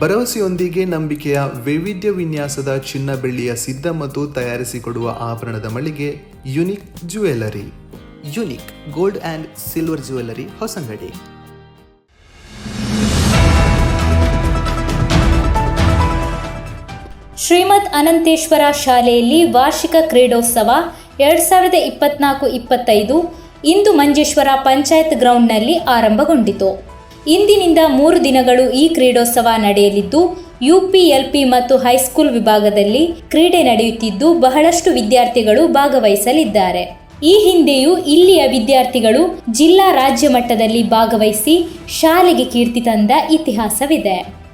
ಭರವಸೆಯೊಂದಿಗೆ ನಂಬಿಕೆಯ ವೈವಿಧ್ಯ ವಿನ್ಯಾಸದ ಚಿನ್ನ ಬೆಳ್ಳಿಯ ಸಿದ್ಧ ಮತ್ತು ತಯಾರಿಸಿಕೊಡುವ ಆಭರಣದ ಮಳಿಗೆ unique jewellery unique gold and silver jewellery Hosangadi. Shrimad Ananteshwara ಶಾಲೆಯಲ್ಲಿ ವಾರ್ಷಿಕ ಕ್ರೀಡೋತ್ಸವ ಎರಡು ಸಾವಿರದ ಇಪ್ಪತ್ನಾಲ್ಕು ಇಪ್ಪತ್ತೈದು ಇಂದು ಮಂಜೇಶ್ವರ ಪಂಚಾಯತ್ ಗ್ರೌಂಡ್ನಲ್ಲಿ ಆರಂಭಗೊಂಡಿತು. ಇಂದಿನಿಂದ ಮೂರು ದಿನಗಳು ಈ ಕ್ರೀಡೋತ್ಸವ ನಡೆಯಲಿದ್ದು, ಯುಪಿಎಲ್ಪಿ ಮತ್ತು ಹೈಸ್ಕೂಲ್ ವಿಭಾಗದಲ್ಲಿ ಕ್ರೀಡೆ ನಡೆಯುತ್ತಿದ್ದು, ಬಹಳಷ್ಟು ವಿದ್ಯಾರ್ಥಿಗಳು ಭಾಗವಹಿಸಲಿದ್ದಾರೆ. ಈ ಹಿಂದೆಯೂ ಇಲ್ಲಿಯ ವಿದ್ಯಾರ್ಥಿಗಳು ಜಿಲ್ಲಾ ರಾಜ್ಯ ಮಟ್ಟದಲ್ಲಿ ಭಾಗವಹಿಸಿ ಶಾಲೆಗೆ ಕೀರ್ತಿ ತಂದ ಇತಿಹಾಸವಿದೆ.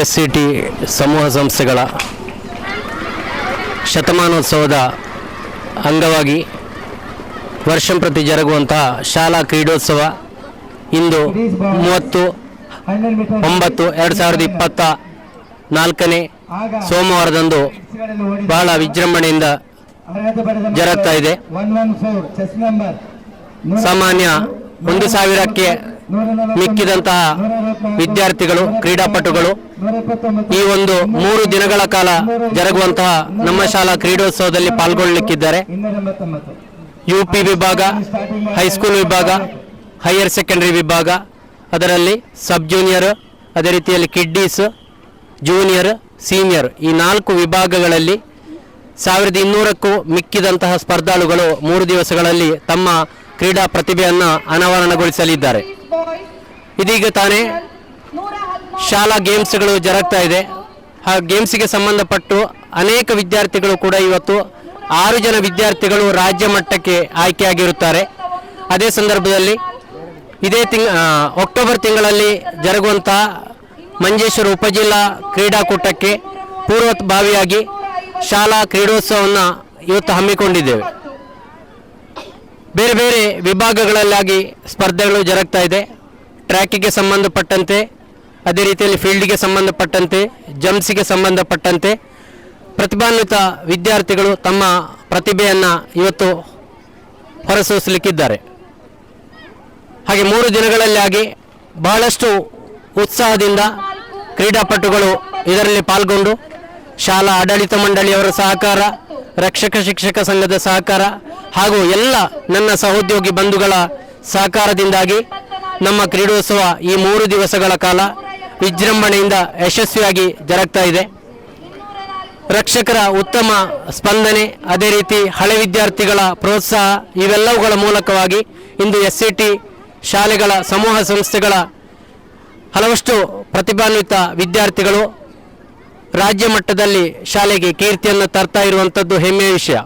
ಎಸ್ ಸಿ ಟಿ ಸಮೂಹ ಸಂಸ್ಥೆಗಳ ಶತಮಾನೋತ್ಸವದ ಅಂಗವಾಗಿ ವರ್ಷಂ ಪ್ರತಿ ಜರುಗುವಂತಹ ಶಾಲಾ ಕ್ರೀಡೋತ್ಸವ ಇಂದು ಮೂವತ್ತು ಒಂಬತ್ತು ಎರಡು ಸಾವಿರದ ಇಪ್ಪತ್ತ ನಾಲ್ಕನೇ ಸೋಮವಾರದಂದು ಬಹಳ ವಿಜೃಂಭಣೆಯಿಂದ ಜರುಗ್ತಾ ಇದೆ. ಸಾಮಾನ್ಯ ಒಂದು ಸಾವಿರಕ್ಕೆ ಮಿಕ್ಕಿದಂತಹ ವಿದ್ಯಾರ್ಥಿಗಳು, ಕ್ರೀಡಾಪಟುಗಳು ಈ ಒಂದು ಮೂರು ದಿನಗಳ ಕಾಲ ಜರುಗುವಂತಹ ನಮ್ಮ ಶಾಲಾ ಕ್ರೀಡೋತ್ಸವದಲ್ಲಿ ಪಾಲ್ಗೊಳ್ಳಲಿಕ್ಕಿದ್ದಾರೆ. ಯು ಪಿ ವಿಭಾಗ ಹೈಸ್ಕೂಲ್ ವಿಭಾಗ ಹೈಯರ್ ಸೆಕೆಂಡರಿ ವಿಭಾಗ, ಅದರಲ್ಲಿ ಸಬ್ ಜೂನಿಯರ್ ಅದೇ ರೀತಿಯಲ್ಲಿ ಕಿಡ್ಡೀಸ್ ಜೂನಿಯರ್ ಸೀನಿಯರ್ ಈ ನಾಲ್ಕು ವಿಭಾಗಗಳಲ್ಲಿ ಸಾವಿರದ ಇನ್ನೂರಕ್ಕೂ ಮಿಕ್ಕಿದಂತಹ ಸ್ಪರ್ಧಾಳುಗಳು ಮೂರು ದಿವಸಗಳಲ್ಲಿ ತಮ್ಮ ಕ್ರೀಡಾ ಪ್ರತಿಭೆಯನ್ನು ಅನಾವರಣಗೊಳಿಸಲಿದ್ದಾರೆ. ಇದೀಗ ತಾನೇ ಶಾಲಾ ಗೇಮ್ಸ್ಗಳು ಜರುಗ್ತಾ ಇದೆ. ಆ ಗೇಮ್ಸ್ಗೆ ಸಂಬಂಧಪಟ್ಟು ಅನೇಕ ವಿದ್ಯಾರ್ಥಿಗಳು ಕೂಡ ಇವತ್ತು ಆರು ಜನ ವಿದ್ಯಾರ್ಥಿಗಳು ರಾಜ್ಯ ಮಟ್ಟಕ್ಕೆ ಆಯ್ಕೆಯಾಗಿರುತ್ತಾರೆ ಅದೇ ಸಂದರ್ಭದಲ್ಲಿ ಇದೇ ತಿಂಗ ಅಕ್ಟೋಬರ್ ತಿಂಗಳಲ್ಲಿ ಜರುಗುವಂತಹ ಮಂಜೇಶ್ವರ ಉಪಜಿಲ್ಲಾ ಕ್ರೀಡಾಕೂಟಕ್ಕೆ ಪೂರ್ವಭಾವಿಯಾಗಿ ಶಾಲಾ ಕ್ರೀಡೋತ್ಸವವನ್ನು ಇವತ್ತು ಹಮ್ಮಿಕೊಂಡಿದ್ದೇವೆ. ಬೇರೆ ಬೇರೆ ವಿಭಾಗಗಳಲ್ಲಾಗಿ ಸ್ಪರ್ಧೆಗಳು ಜರುಗ್ತಾ ಇದೆ. ಟ್ರ್ಯಾಕಿಗೆ ಸಂಬಂಧಪಟ್ಟಂತೆ, ಅದೇ ರೀತಿಯಲ್ಲಿ ಫೀಲ್ಡ್ಗೆ ಸಂಬಂಧಪಟ್ಟಂತೆ, ಜಂಪ್ಸಿಗೆ ಸಂಬಂಧಪಟ್ಟಂತೆ ಪ್ರತಿಭಾನ್ವಿತ ವಿದ್ಯಾರ್ಥಿಗಳು ತಮ್ಮ ಪ್ರತಿಭೆಯನ್ನು ಇವತ್ತು ಹೊರಸೂಸಲಿಕ್ಕಿದ್ದಾರೆ. ಹಾಗೆ ಮೂರು ದಿನಗಳಲ್ಲಿ ಆಗಿ ಬಹಳಷ್ಟು ಉತ್ಸಾಹದಿಂದ ಕ್ರೀಡಾಪಟುಗಳು ಇದರಲ್ಲಿ ಪಾಲ್ಗೊಂಡು, ಶಾಲಾ ಆಡಳಿತ ಮಂಡಳಿಯವರ ಸಹಕಾರ, ರಕ್ಷಕ ಶಿಕ್ಷಕ ಸಂಘದ ಸಹಕಾರ ಹಾಗೂ ಎಲ್ಲ ನನ್ನ ಸಹೋದ್ಯೋಗಿ ಬಂಧುಗಳ ಸಹಕಾರದಿಂದಾಗಿ ನಮ್ಮ ಕ್ರೀಡೋತ್ಸವ ಈ ಮೂರು ದಿವಸಗಳ ಕಾಲ ವಿಜೃಂಭಣೆಯಿಂದ ಯಶಸ್ವಿಯಾಗಿ ಜರುಗ್ತಾ ಇದೆ. ರಕ್ಷಕರ ಉತ್ತಮ ಸ್ಪಂದನೆ, ಅದೇ ರೀತಿ ಹಳೆ ವಿದ್ಯಾರ್ಥಿಗಳ ಪ್ರೋತ್ಸಾಹ ಇವೆಲ್ಲವುಗಳ ಮೂಲಕವಾಗಿ ಇಂದು ಎಸ್ ಸಿ ಟಿ ಶಾಲೆಗಳ ಸಮೂಹ ಸಂಸ್ಥೆಗಳ ಹಲವಷ್ಟು ಪ್ರತಿಭಾನ್ವಿತ ವಿದ್ಯಾರ್ಥಿಗಳು ರಾಜ್ಯ ಮಟ್ಟದಲ್ಲಿ ಶಾಲೆಗೆ ಕೀರ್ತಿಯನ್ನು ತರ್ತಾ ಇರುವಂಥದ್ದು ಹೆಮ್ಮೆಯ ವಿಷಯ.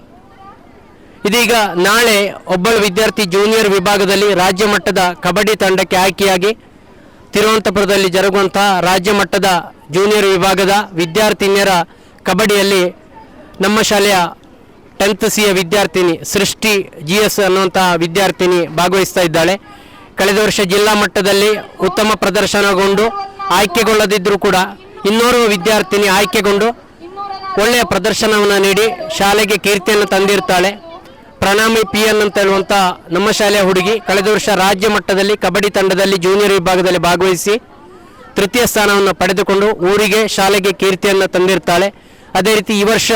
ಇದೀಗ ನಾಳೆ ಒಬ್ಬಳು ವಿದ್ಯಾರ್ಥಿ ಜೂನಿಯರ್ ವಿಭಾಗದಲ್ಲಿ ರಾಜ್ಯ ಮಟ್ಟದ ಕಬಡ್ಡಿ ತಂಡಕ್ಕೆ ಆಯ್ಕೆಯಾಗಿ ತಿರುವನಂತಪುರದಲ್ಲಿ ಜರುಗುವಂತಹ ರಾಜ್ಯ ಮಟ್ಟದ ಜೂನಿಯರ್ ವಿಭಾಗದ ವಿದ್ಯಾರ್ಥಿನಿಯರ ಕಬಡ್ಡಿಯಲ್ಲಿ ನಮ್ಮ ಶಾಲೆಯ ಟೆಂತ್ ಸಿಯ ವಿದ್ಯಾರ್ಥಿನಿ ಸೃಷ್ಟಿ ಜಿ ಎಸ್ ಅನ್ನುವಂತಹ ವಿದ್ಯಾರ್ಥಿನಿ ಭಾಗವಹಿಸ್ತಾ ಇದ್ದಾಳೆ. ಕಳೆದ ವರ್ಷ ಜಿಲ್ಲಾ ಮಟ್ಟದಲ್ಲಿ ಉತ್ತಮ ಪ್ರದರ್ಶನಗೊಂಡು ಆಯ್ಕೆಗೊಳ್ಳದಿದ್ದರೂ ಕೂಡ ಇನ್ನೋರ್ವ ವಿದ್ಯಾರ್ಥಿನಿ ಆಯ್ಕೆಗೊಂಡು ಒಳ್ಳೆಯ ಪ್ರದರ್ಶನವನ್ನು ನೀಡಿ ಶಾಲೆಗೆ ಕೀರ್ತಿಯನ್ನು ತಂದಿರ್ತಾಳೆ. ಪ್ರಣಾಮಿ ಪಿ ಎನ್ ಅಂತ ಹೇಳುವಂಥ ನಮ್ಮ ಶಾಲೆಯ ಹುಡುಗಿ ಕಳೆದ ವರ್ಷ ರಾಜ್ಯ ಮಟ್ಟದಲ್ಲಿ ಕಬಡ್ಡಿ ತಂಡದಲ್ಲಿ ಜೂನಿಯರ್ ವಿಭಾಗದಲ್ಲಿ ಭಾಗವಹಿಸಿ ತೃತೀಯ ಸ್ಥಾನವನ್ನು ಪಡೆದುಕೊಂಡು ಊರಿಗೆ ಶಾಲೆಗೆ ಕೀರ್ತಿಯನ್ನು ತಂದಿರ್ತಾಳೆ. ಅದೇ ರೀತಿ ಈ ವರ್ಷ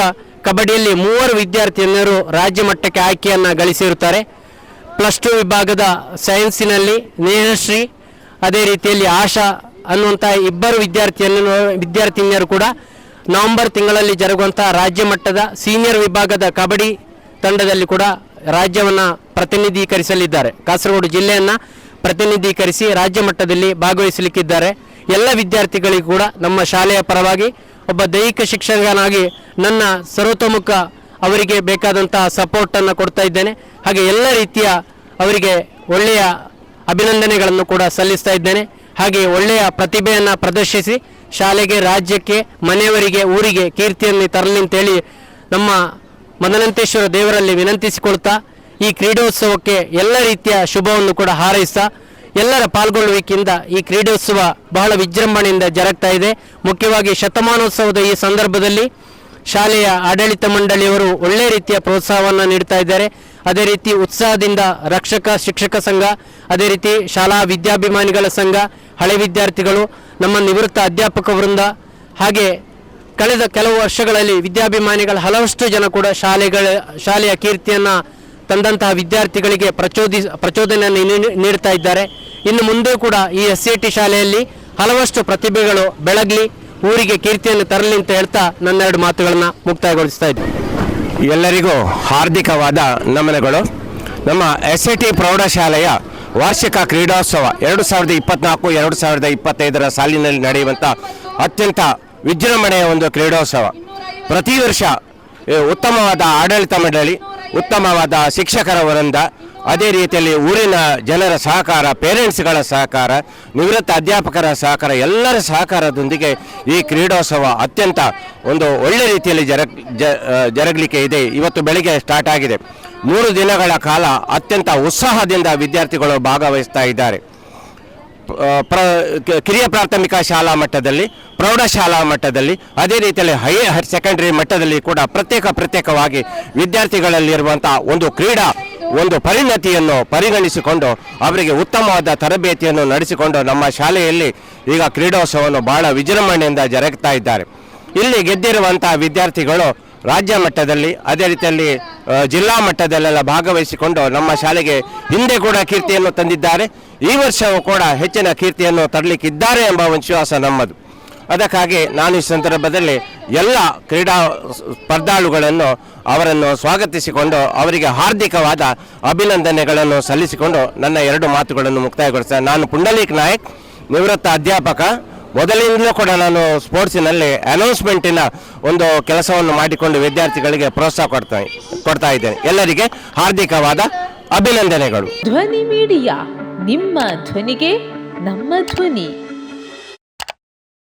ಕಬಡ್ಡಿಯಲ್ಲಿ ಮೂವರು ವಿದ್ಯಾರ್ಥಿನಿಯರು ರಾಜ್ಯ ಮಟ್ಟಕ್ಕೆ ಆಯ್ಕೆಯನ್ನು ಗಳಿಸಿರುತ್ತಾರೆ. ಪ್ಲಸ್ ಟು ವಿಭಾಗದ ಸೈನ್ಸಿನಲ್ಲಿ ನೇಹಶ್ರೀ, ಅದೇ ರೀತಿಯಲ್ಲಿ ಆಶಾ ಅನ್ನುವಂಥ ಇಬ್ಬರು ವಿದ್ಯಾರ್ಥಿಯನ್ನು, ವಿದ್ಯಾರ್ಥಿನಿಯರು ಕೂಡ ನವೆಂಬರ್ ತಿಂಗಳಲ್ಲಿ ಜರುಗುವಂಥ ರಾಜ್ಯ ಮಟ್ಟದ ಸೀನಿಯರ್ ವಿಭಾಗದ ಕಬಡ್ಡಿ ತಂಡದಲ್ಲಿ ಕೂಡ ರಾಜ್ಯವನ್ನು ಪ್ರತಿನಿಧೀಕರಿಸಲಿದ್ದಾರೆ. ಕಾಸರಗೋಡು ಜಿಲ್ಲೆಯನ್ನು ಪ್ರತಿನಿಧೀಕರಿಸಿ ರಾಜ್ಯ ಮಟ್ಟದಲ್ಲಿ ಭಾಗವಹಿಸಲಿಕ್ಕಿದ್ದಾರೆ. ಎಲ್ಲ ವಿದ್ಯಾರ್ಥಿಗಳಿಗೂ ಕೂಡ ನಮ್ಮ ಶಾಲೆಯ ಪರವಾಗಿ ಒಬ್ಬ ದೈಹಿಕ ಶಿಕ್ಷಕನಾಗಿ ನನ್ನ ಸರ್ವತೋಮುಖ ಅವರಿಗೆ ಬೇಕಾದಂತಹ ಸಪೋರ್ಟನ್ನು ಕೊಡ್ತಾ ಇದ್ದೇನೆ. ಹಾಗೆ ಎಲ್ಲ ರೀತಿಯ ಅವರಿಗೆ ಒಳ್ಳೆಯ ಅಭಿನಂದನೆಗಳನ್ನು ಕೂಡ ಸಲ್ಲಿಸ್ತಾ ಇದ್ದೇನೆ. ಹಾಗೆ ಒಳ್ಳೆಯ ಪ್ರತಿಭೆಯನ್ನು ಪ್ರದರ್ಶಿಸಿ ಶಾಲೆಗೆ, ರಾಜ್ಯಕ್ಕೆ, ಮನೆಯವರಿಗೆ, ಊರಿಗೆ ಕೀರ್ತಿಯನ್ನು ತರಲಿ ಅಂತೇಳಿ ನಮ್ಮ ಮದನಂತೇಶ್ವರ ದೇವರಲ್ಲಿ ವಿನಂತಿಸಿಕೊಳ್ತಾ ಈ ಕ್ರೀಡೋತ್ಸವಕ್ಕೆ ಎಲ್ಲ ರೀತಿಯ ಶುಭವನ್ನು ಕೂಡ ಹಾರೈಸ್ತಾ ಎಲ್ಲರ ಪಾಲ್ಗೊಳ್ಳುವಿಕೆಯಿಂದ ಈ ಕ್ರೀಡೋತ್ಸವ ಬಹಳ ವಿಜೃಂಭಣೆಯಿಂದ ಜರುಗ್ತಾ ಇದೆ. ಮುಖ್ಯವಾಗಿ ಶತಮಾನೋತ್ಸವದ ಈ ಸಂದರ್ಭದಲ್ಲಿ ಶಾಲೆಯ ಆಡಳಿತ ಮಂಡಳಿಯವರು ಒಳ್ಳೆ ರೀತಿಯ ಪ್ರೋತ್ಸಾಹವನ್ನು ನೀಡ್ತಾ ಇದ್ದಾರೆ. ಅದೇ ರೀತಿ ಉತ್ಸಾಹದಿಂದ ರಕ್ಷಕ, ಶಿಕ್ಷಕ ಸಂಘ, ಅದೇ ರೀತಿ ಶಾಲಾ ವಿದ್ಯಾಭಿಮಾನಿಗಳ ಸಂಘ, ಹಳೆ ವಿದ್ಯಾರ್ಥಿಗಳು, ನಮ್ಮ ನಿವೃತ್ತ ಅಧ್ಯಾಪಕ ವೃಂದ ಹಾಗೆ ಕಳೆದ ಕೆಲವು ವರ್ಷಗಳಲ್ಲಿ ವಿದ್ಯಾಭಿಮಾನಿಗಳ ಹಲವಷ್ಟು ಜನ ಕೂಡ ಶಾಲೆಗಳ, ಶಾಲೆಯ ಕೀರ್ತಿಯನ್ನು ತಂದಂತಹ ವಿದ್ಯಾರ್ಥಿಗಳಿಗೆ ಪ್ರಚೋದಿ, ಪ್ರಚೋದನೆಯನ್ನು ನೀಡ್ತಾ ಇದ್ದಾರೆ. ಇನ್ನು ಮುಂದೆ ಕೂಡ ಈ ಎಸ್ ಸಿ ಟಿ ಶಾಲೆಯಲ್ಲಿ ಹಲವಷ್ಟು ಪ್ರತಿಭೆಗಳು ಬೆಳಗಲಿ ಊರಿಗೆ ಕೀರ್ತಿಯನ್ನು ತರಲಿ ಅಂತ ಹೇಳ್ತಾ ನನ್ನೆರಡು ಮಾತುಗಳನ್ನು ಮುಕ್ತಾಯಗೊಳಿಸ್ತಾ ಇದ್ದೆ. ಎಲ್ಲರಿಗೂ ಹಾರ್ದಿಕವಾದ ನಮನಗಳು. ನಮ್ಮ ಎಸ್ ಎ ಟಿ ಪ್ರೌಢಶಾಲೆಯ ವಾರ್ಷಿಕ ಕ್ರೀಡೋತ್ಸವ ಎರಡು ಸಾವಿರದ ಇಪ್ಪತ್ನಾಲ್ಕು, ಎರಡು ಸಾವಿರದ ಇಪ್ಪತ್ತೈದರ ಸಾಲಿನಲ್ಲಿ ನಡೆಯುವಂಥ ಅತ್ಯಂತ ವಿಜೃಂಭಣೆಯ ಒಂದು ಕ್ರೀಡೋತ್ಸವ. ಪ್ರತಿ ವರ್ಷ ಉತ್ತಮವಾದ ಆಡಳಿತ ಮಂಡಳಿ, ಉತ್ತಮವಾದ ಶಿಕ್ಷಕರ ವೃಂದ, ಅದೇ ರೀತಿಯಲ್ಲಿ ಊರಿನ ಜನರ ಸಹಕಾರ, ಪೇರೆಂಟ್ಸ್ಗಳ ಸಹಕಾರ, ನಿವೃತ್ತ ಅಧ್ಯಾಪಕರ ಸಹಕಾರ, ಎಲ್ಲರ ಸಹಕಾರದೊಂದಿಗೆ ಈ ಕ್ರೀಡೋತ್ಸವ ಅತ್ಯಂತ ಒಂದು ಒಳ್ಳೆ ರೀತಿಯಲ್ಲಿ ಜರಗ್ ಜರಗಲಿಕ್ಕೆ ಇದೆ. ಇವತ್ತು ಬೆಳಿಗ್ಗೆ ಸ್ಟಾರ್ಟ್ ಆಗಿದೆ. ಮೂರು ದಿನಗಳ ಕಾಲ ಅತ್ಯಂತ ಉತ್ಸಾಹದಿಂದ ವಿದ್ಯಾರ್ಥಿಗಳು ಭಾಗವಹಿಸ್ತಾ ಇದ್ದಾರೆ. ಪ್ರ ಕಿರಿಯ ಪ್ರಾಥಮಿಕ ಶಾಲಾ ಮಟ್ಟದಲ್ಲಿ, ಪ್ರೌಢಶಾಲಾ ಮಟ್ಟದಲ್ಲಿ, ಅದೇ ರೀತಿಯಲ್ಲಿ ಹೈಯರ್ ಸೆಕೆಂಡರಿ ಮಟ್ಟದಲ್ಲಿ ಕೂಡ ಪ್ರತ್ಯೇಕ ಪ್ರತ್ಯೇಕವಾಗಿ ವಿದ್ಯಾರ್ಥಿಗಳಲ್ಲಿರುವಂಥ ಒಂದು ಕ್ರೀಡಾ, ಒಂದು ಪರಿಣತಿಯನ್ನು ಪರಿಗಣಿಸಿಕೊಂಡು ಅವರಿಗೆ ಉತ್ತಮವಾದ ತರಬೇತಿಯನ್ನು ನಡೆಸಿಕೊಂಡು ನಮ್ಮ ಶಾಲೆಯಲ್ಲಿ ಈಗ ಕ್ರೀಡೋತ್ಸವವನ್ನು ಬಹಳ ವಿಜೃಂಭಣೆಯಿಂದ ಜರುಗ್ತಾ ಇದ್ದಾರೆ. ಇಲ್ಲಿ ಗೆದ್ದಿರುವಂಥ ವಿದ್ಯಾರ್ಥಿಗಳು ರಾಜ್ಯ ಮಟ್ಟದಲ್ಲಿ, ಅದೇ ರೀತಿಯಲ್ಲಿ ಜಿಲ್ಲಾ ಮಟ್ಟದಲ್ಲೆಲ್ಲ ಭಾಗವಹಿಸಿಕೊಂಡು ನಮ್ಮ ಶಾಲೆಗೆ ಹಿಂದೆ ಕೂಡ ಕೀರ್ತಿಯನ್ನು ತಂದಿದ್ದಾರೆ. ಈ ವರ್ಷವೂ ಕೂಡ ಹೆಚ್ಚಿನ ಕೀರ್ತಿಯನ್ನು ತರಲಿಕ್ಕಿದ್ದಾರೆ ಎಂಬ ವಿಶ್ವಾಸ ನಮ್ಮದು. ಅದಕ್ಕಾಗಿ ನಾನು ಈ ಸಂದರ್ಭದಲ್ಲಿ ಎಲ್ಲ ಕ್ರೀಡಾ ಸ್ಪರ್ಧಾಳುಗಳನ್ನು ಅವರನ್ನು ಸ್ವಾಗತಿಸಿಕೊಂಡು ಅವರಿಗೆ ಹಾರ್ದಿಕವಾದ ಅಭಿನಂದನೆಗಳನ್ನು ಸಲ್ಲಿಸಿಕೊಂಡು ನನ್ನ ಎರಡು ಮಾತುಗಳನ್ನು ಮುಕ್ತಾಯಗೊಳಿಸ್ತೇನೆ. ನಾನು ಪುಂಡಲೀಕ್ ನಾಯಕ್, ನಿವೃತ್ತ ಅಧ್ಯಾಪಕ ಮೊದಲಿಂದಲೂ ಕೂಡ ನಾನು ಸ್ಪೋರ್ಟ್ಸಿನಲ್ಲಿ ಅನೌನ್ಸ್ಮೆಂಟಿನ ಒಂದು ಕೆಲಸವನ್ನು ಮಾಡಿಕೊಂಡು ವಿದ್ಯಾರ್ಥಿಗಳಿಗೆ ಪ್ರೋತ್ಸಾಹ ಕೊಡ್ತಾ ಕೊಡ್ತಾ ಇದ್ದೇನೆ. ಎಲ್ಲರಿಗೆ ಹಾರ್ದಿಕವಾದ ಅಭಿನಂದನೆಗಳು. ಧ್ವನಿ ಮೀಡಿಯಾ, ನಿಮ್ಮ ಧ್ವನಿಗೆ ನಮ್ಮ ಧ್ವನಿ.